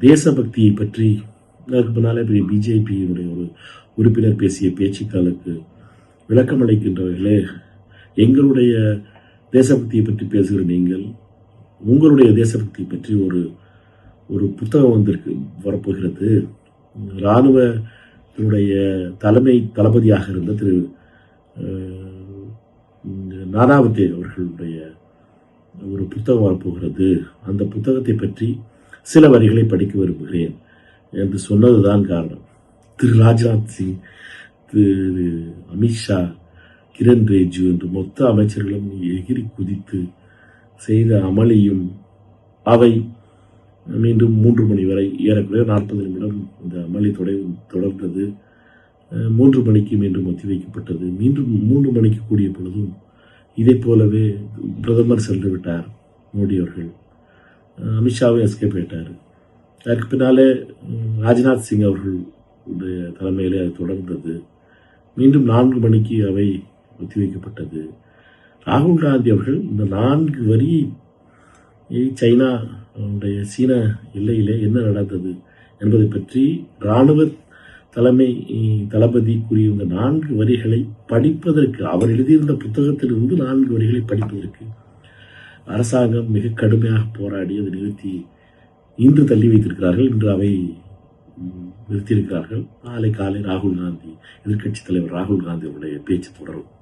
தேசபக்தியை பற்றி அதற்கு பின்னாலே பெரிய பிஜேபியினுடைய ஒரு உறுப்பினர் பேசிய பேச்சுக்களுக்கு விளக்கம் அளிக்கின்றவர்களே எங்களுடைய தேசபக்தியை பற்றி பேசுகிற நீங்கள் உங்களுடைய தேசபக்தியை பற்றி ஒரு ஒரு புத்தகம் வந்திருக்கு வரப்போகிறது. இராணுவத்தினுடைய தலைமை தளபதியாக இருந்த திரு நானாவத்தே அவர்களுடைய ஒரு புத்தகம் வரப்போகிறது. அந்த புத்தகத்தை பற்றி சில வரிகளை படிக்க விரும்புகிறேன் என்று சொன்னதுதான் காரணம். திரு ராஜ்நாத் சிங் திரு அமித்ஷா கிரண் ரிஜிஜு என்று மொத்த அமைச்சர்களும் எகிரி குதித்து செய்த அமளியும் அவை மீண்டும் மூன்று மணி வரை ஏறக்குறைய நாற்பது நிமிடம் இந்த அமளி தொடர் தொடர்ந்தது. மூன்று மணிக்கு மீண்டும் ஒத்திவைக்கப்பட்டது. மீண்டும் மூன்று மணிக்கு கூடிய பொழுதும் இதை போலவே பிரதமர் சென்று விட்டார் மோடி அவர்கள். அமித்ஷாவும் எஸ்கேப் ஆயிட்டார். அதற்கு பின்னாலே ராஜ்நாத் சிங் அவர்களுடைய தலைமையிலே அது தொடர்ந்தது. மீண்டும் நான்கு மணிக்கு அவை ஒத்திவைக்கப்பட்டது. ராகுல் காந்தி அவர்கள் இந்த நான்கு வரி சைனா உடைய சீன எல்லையிலே என்ன நடந்தது என்பதை பற்றி இராணுவ தலைமை தளபதி கூறியிருந்த நான்கு வரிகளை படிப்பதற்கு அவர் எழுதியிருந்த புத்தகத்திலிருந்து நான்கு வரிகளை படிப்பதற்கு அரசாங்கம் மிக கடுமையாக போராடி அதை நிறுத்தி இன்று தள்ளி வைத்திருக்கிறார்கள். இன்று அவை நிறுத்தியிருக்கிறார்கள். நாளை காலை ராகுல் காந்தி எதிர்கட்சித் தலைவர் ராகுல் காந்தி அவருடைய பேச்சு தொடரும்.